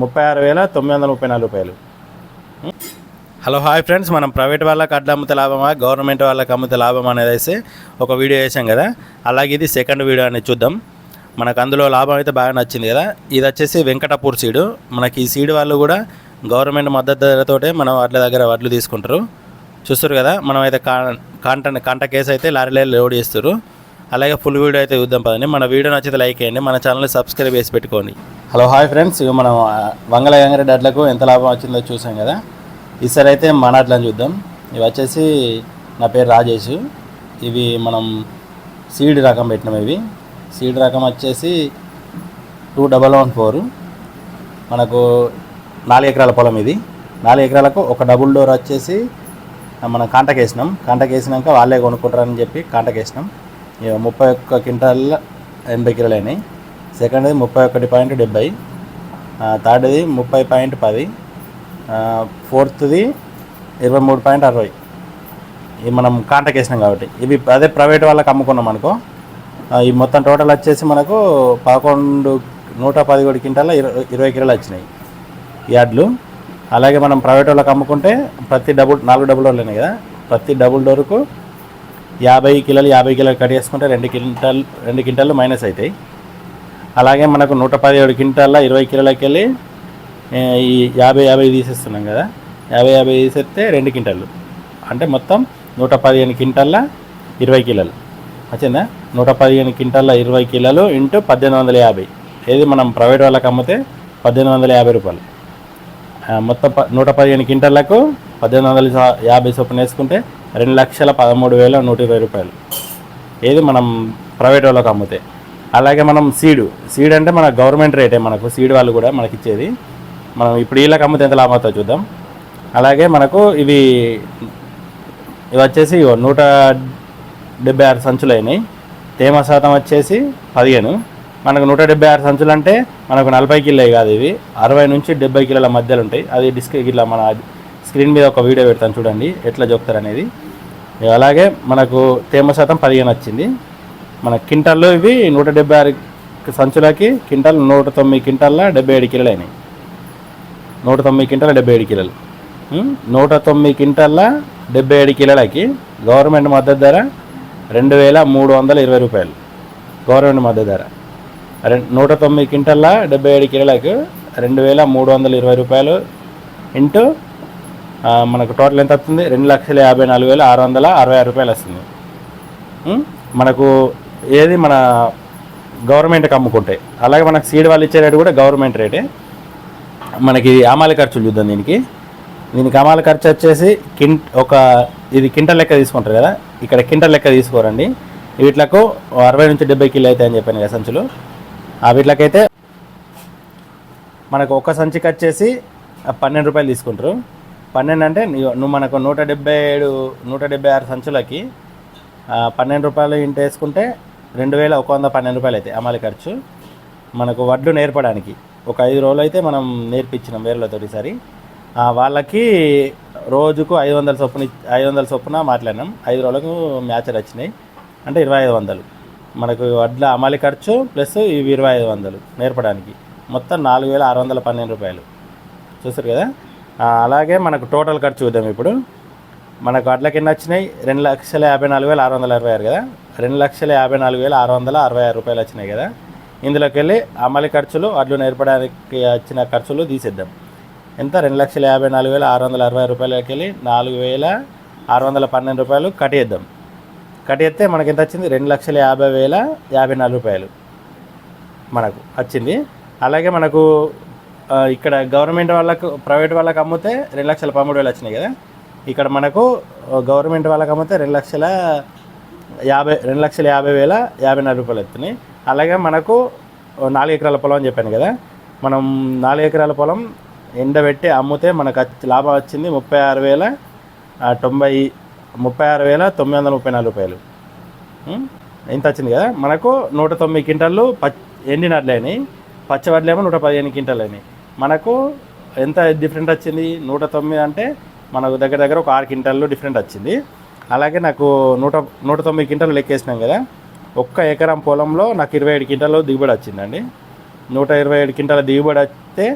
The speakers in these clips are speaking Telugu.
ముప్పై ఆరు వేల తొమ్మిది వందల ముప్పై నాలుగు రూపాయలు. Hello hi friends. మనం ప్రైవేట్ వాళ్ళకి అడ్డ అమ్మితే లాభమా గవర్నమెంట్ వాళ్ళకి అమ్మితే లాభం అనేది అయితే ఒక వీడియో వేసాం కదా. అలాగే ఇది సెకండ్ వీడియో అనేది చూద్దాం. మనకు అందులో లాభం అయితే బాగా నచ్చింది కదా. ఇది వచ్చేసి వెంకటపూర్ సీడు. మనకి ఈ సీడ్ వాళ్ళు కూడా గవర్నమెంట్ మద్దతు ధరతోటే మనం వాటి దగ్గర వడ్లు తీసుకుంటారు. చూస్తారు కదా మనం అయితే కా కాంట కాంట కేసు అయితే లారీలో లోడ్ చేస్తారు అలాగే ఫుల్ వీడియో అయితే చూద్దాం పదండి. మన వీడియో నచ్చితే లైక్ చేయండి. మన ఛానల్ని సబ్స్క్రైబ్ చేసి పెట్టుకోండి. Hello hi friends. ఇక మనం వంగల గంగరెడ్డి అట్లకు ఎంత లాభం వచ్చిందో చూసాం కదా. ఈసారి అయితే మన అట్లని చూద్దాం. ఇవి వచ్చేసి నా పేరు రాజేష్. ఇవి మనం సీడ్ రకం పెట్టినాం ఇవి. సీడ్ రకం వచ్చేసి టూ డబల్ వన్ ఫోర్. మనకు నాలుగు ఎకరాల పొలం ఇది. నాలుగు ఎకరాలకు ఒక డబుల్ డోర్ వచ్చేసి మనం కాంటకి వేసినాం కాంటకి వేసినాక వాళ్ళే కొనుక్కుంటారని చెప్పి కాంటకి వేసినాం ఇక ముప్పై ఒక్క క్వింటాల్ ఎనభై కిలోలు అయినాయి. సెకండ్ది ముప్పై ఒకటి పాయింట్ డెబ్బై థర్డ్ది ముప్పై పాయింట్ పది ఫోర్త్ది ఇరవై మూడు పాయింట్ అరవై. ఇవి మనం కాంటాక్ట్ వేసినాం కాబట్టి. ఇవి అదే ప్రైవేట్ వాళ్ళకి అమ్ముకున్నాం అనుకో ఈ మొత్తం టోటల్ వచ్చేసి మనకు పదకొండు నూట పదిహేడు క్వింటాల ఇరవై ఇరవై కిలోలు వచ్చినాయి ఈ యాడ్లు. అలాగే మనం ప్రైవేట్ వాళ్ళకి అమ్ముకుంటే ప్రతి డబుల్ నాలుగు డబుల్ డోర్లు ఉన్నాయి కదా ప్రతి డబుల్ డోర్కు యాభై కిలోలు యాభై కిలోలు కట్ చేసుకుంటే రెండు క్వింటాల్ రెండు క్వింటాలు మైనస్ అవుతాయి. అలాగే మనకు నూట పదిహేడు క్వింటాల ఇరవై కిలోలకి వెళ్ళి ఈ యాభై యాభై తీసేస్తున్నాం కదా. యాభై యాభై తీసేస్తే రెండు క్వింటాలు అంటే మొత్తం నూట పదిహేను క్వింటాల ఇరవై కిలోలు. వచ్చిందా? నూట పదిహేను క్వింటాల ఇరవై కిలోలు ఇంటూ పద్దెనిమిది వందల యాభై. ఏది మనం ప్రైవేట్ వాళ్ళకి అమ్మితే పద్దెనిమిది వందల యాభై రూపాయలు. మొత్తం ప నూట పదిహేను క్వింటాలకు పద్దెనిమిది వందల యాభై చొప్పున వేసుకుంటే రెండు లక్షల పదమూడు వేల నూట ఇరవై రూపాయలు. ఏది మనం ప్రైవేట్ వాళ్ళకి అమ్మితే? అలాగే మనం సీడు సీడ్ అంటే మన గవర్నమెంట్ రేటే మనకు. సీడ్ వాళ్ళు కూడా మనకి ఇచ్చేది మనం ఇప్పుడు వీళ్ళకి అమ్మితే ఎంత లాభం అవుతుందో చూద్దాం. అలాగే మనకు ఇవి ఇవి వచ్చేసి ఇగో నూట డెబ్బై ఆరు సంచులు అయినాయి. తేమ శాతం వచ్చేసి పదిహేను. మనకు నూట డెబ్బై ఆరు సంచులు అంటే మనకు నలభై కిలో కాదు ఇవి. అరవై నుంచి డెబ్బై కిలోల మధ్యలో ఉంటాయి. అది డిస్క్ ఇట్లా మన స్క్రీన్ మీద ఒక వీడియో పెడతాను చూడండి. ఎట్లా చెప్తారు అనేది అలాగే మనకు తేమ శాతం పదిహేను వచ్చింది. మన క్వింటాల్లో ఇవి నూట డెబ్బై ఆరు సంచులకి క్వింటాల్ నూట తొమ్మిది క్వింటాల్లో డెబ్బై ఏడు కిలోలు అయినాయి. నూట తొమ్మిది క్వింటాల డెబ్బై ఏడు కిలోలు. నూట తొమ్మిది క్వింటాల డెబ్బై ఏడు కిలోలకి గవర్నమెంట్ మద్దతు ధర రెండు వేల మూడు వందల ఇరవై రూపాయలు. గవర్నమెంట్ మద్దతు ధర. రె నూట తొమ్మిది క్వింటాల డెబ్బై ఏడు కిలోలకు రెండు వేల మూడు వందల ఇరవై రూపాయలు ఇంటూ మనకు టోటల్ ఎంత వస్తుంది? రెండు లక్షల యాభై నాలుగు వేల ఆరు వందల అరవై ఆరు రూపాయలు వస్తుంది. మనకు ఏది మన గవర్నమెంట్కి అమ్ముకుంటే. అలాగే మనకు సీడ్ వాళ్ళు ఇచ్చే రేటు కూడా గవర్నమెంట్ రేటే. మనకి అమాలి ఖర్చులు చూద్దాం దీనికి. దీనికి అమాలి ఖర్చు వచ్చేసి కింట్ ఒక ఇది కింటల్ లెక్క తీసుకుంటారు కదా. ఇక్కడ కింటల్ లెక్క తీసుకోరండి. వీటిలకు అరవై నుంచి డెబ్బై కిలో అవుతాయి అని చెప్పాను కదా సంచులు. ఆ వీటికైతే మనకు ఒక సంచికి వచ్చేసి పన్నెండు రూపాయలు తీసుకుంటారు. పన్నెండు అంటే నువ్వు మనకు నూట డెబ్బై ఏడు నూట డెబ్బై ఆరు సంచులకి పన్నెండు రూపాయలు ఇంట వేసుకుంటే రెండు వేల ఒక వంద పన్నెండు రూపాయలు అయితే అమాలి ఖర్చు. మనకు వడ్లు నేర్పడానికి. ఒక ఐదు రోజులు అయితే మనం నేర్పించినాం వేరేలతో ఈసారి. వాళ్ళకి రోజుకు ఐదు వందల చొప్పున ఐదు వందల చొప్పున మాట్లాడినాం. ఐదు రోజులకు మ్యాచ్లు వచ్చినాయి. అంటే ఇరవై ఐదు వందలు. మనకు వడ్ల అమలు ఖర్చు ప్లస్ ఇవి ఇరవై ఐదు వందలు నేర్పడానికి. మొత్తం నాలుగు వేల ఆరు వందల పన్నెండు రూపాయలు. చూస్తారు కదా? అలాగే మనకు టోటల్ ఖర్చు చూద్దాం ఇప్పుడు. మనకు వడ్ల కింద వచ్చినాయి? రెండు లక్షల యాభై నాలుగు వేల ఆరు వందల అరవై ఆరు కదా? రెండు లక్షల యాభై నాలుగు వేల ఆరు వందల అరవై ఆరు రూపాయలు వచ్చినాయి కదా. ఇందులోకి వెళ్ళి అమలు ఖర్చులు అడ్లు నేర్పడానికి వచ్చిన ఖర్చులు తీసేద్దాం. ఎంత? రెండు లక్షల యాభై నాలుగు వేల ఆరు వందల అరవై రూపాయలకి వెళ్ళి నాలుగు వేల ఆరు వందల పన్నెండు రూపాయలు కట్టేద్దాం కట్టేస్తే మనకి ఎంత వచ్చింది? రెండు లక్షల యాభై వేల యాభై నాలుగు రూపాయలు మనకు వచ్చింది. అలాగే మనకు ఇక్కడ గవర్నమెంట్ వాళ్ళకు ప్రైవేట్ వాళ్ళకి అమ్మితే రెండు లక్షల పదమూడు వేలు వచ్చినాయి కదా. ఇక్కడ మనకు గవర్నమెంట్ వాళ్ళకి అమ్మితే రెండు లక్షల యాభై రెండు లక్షల యాభై వేల యాభై నాలుగు రూపాయలు వస్తున్నాయి అలాగే మనకు నాలుగు ఎకరాల పొలం అని చెప్పాను కదా. మనం నాలుగు ఎకరాల పొలం ఎండబెట్టి అమ్మితే మనకు వచ్చి- లాభం వచ్చింది ముప్పై ఆరు వేల తొంభై ముప్పై ఆరు వేల తొమ్మిది వందల ముప్పై నాలుగు రూపాయలు. ఎంత వచ్చింది కదా. మనకు నూట తొమ్మిది క్వింటాలు పచ్ ఎండినట్లేని అయినాయి. పచ్చవడ్లేమో నూట పదిహేను క్వింటాలు అయినాయి. మనకు ఎంత డిఫరెంట్ వచ్చింది? నూట తొమ్మిది అంటే మనకు దగ్గర దగ్గర ఒక ఆరు క్వింటాల్లో డిఫరెంట్ వచ్చింది. అలాగే నాకు నూట నూట తొమ్మిది క్వింటాలు లెక్కేసినాం కదా. ఒక్క ఎకరం పొలంలో నాకు ఇరవై ఏడు క్వింటాలు దిగుబడి వచ్చిందండి. నూట ఇరవై ఏడు క్వింటాల దిగుబడి వస్తే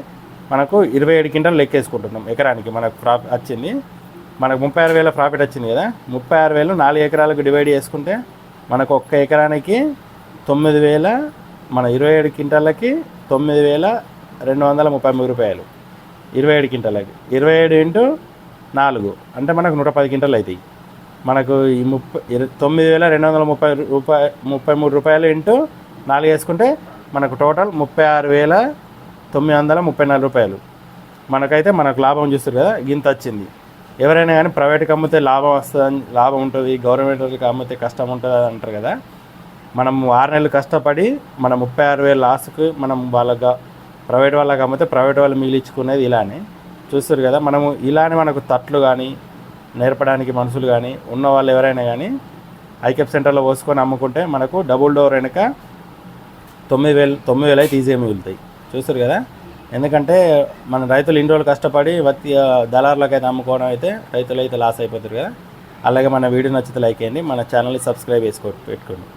మనకు ఇరవై ఏడు క్వింటాలు లెక్కేసుకుంటున్నాం ఎకరానికి మనకు ప్రాఫిట్ వచ్చింది. మనకు ముప్పై ఆరు వేల ప్రాఫిట్ వచ్చింది కదా. ముప్పై ఆరు వేలు నాలుగు ఎకరాలకు డివైడ్ చేసుకుంటే మనకు ఒక్క ఎకరానికి తొమ్మిది వేల మన ఇరవై ఏడు క్వింటాలకి తొమ్మిది వేల రెండు వందల ముప్పై మూడు రూపాయలు. ఇరవై ఏడు క్వింటాలకి. ఇరవై ఏడు ఇంటూ నాలుగు. అంటే మనకు నూట పది క్వింటాలు అవుతాయి. మనకు ఈ ముప్పై తొమ్మిది వేల రెండు వందల ముప్పై రూపాయ ముప్పై మూడు రూపాయలు ఇంటూ నాలుగు వేసుకుంటే మనకు టోటల్ ముప్పై ఆరు వేల తొమ్మిది వందల ముప్పై నాలుగు రూపాయలు. మనకైతే మనకు లాభం చూస్తారు కదా గింత వచ్చింది. ఎవరైనా కానీ ప్రైవేట్కి అమ్మితే లాభం వస్తుంది లాభం ఉంటుంది గవర్నమెంట్ వాళ్ళకి అమ్మితే కష్టం ఉంటుంది అని అంటారు కదా. మనం ఆరు నెలలు కష్టపడి మన ముప్పై ఆరు వేల లాస్కి మనం వాళ్ళగా ప్రైవేట్ వాళ్ళకి అమ్మితే ప్రైవేట్ వాళ్ళు మిగిలించుకునేది ఇలానే. చూస్తారు కదా మనము ఇలానే మనకు తట్లు కానీ నేర్పడానికి మనుషులు కానీ ఉన్న వాళ్ళు ఎవరైనా కానీ ఐకెప్ సెంటర్లో పోసుకొని అమ్ముకుంటే మనకు డబుల్ డోర్ వెనుక తొమ్మిది వేలు తొమ్మిది వేలు అయితే ఈజీగా మిగులుతాయి. చూస్తారు కదా? ఎందుకంటే మన రైతులు ఇన్ని రోజులు కష్టపడి వత్తి దళారులకు అయితే అమ్ముకోవడం అయితే రైతులు అయితే లాస్ అయిపోతారు కదా? అలాగే మన వీడియో నచ్చితే లైక్ చేయండి మన ఛానల్ని సబ్స్క్రైబ్ చేసుకో పెట్టుకోండి.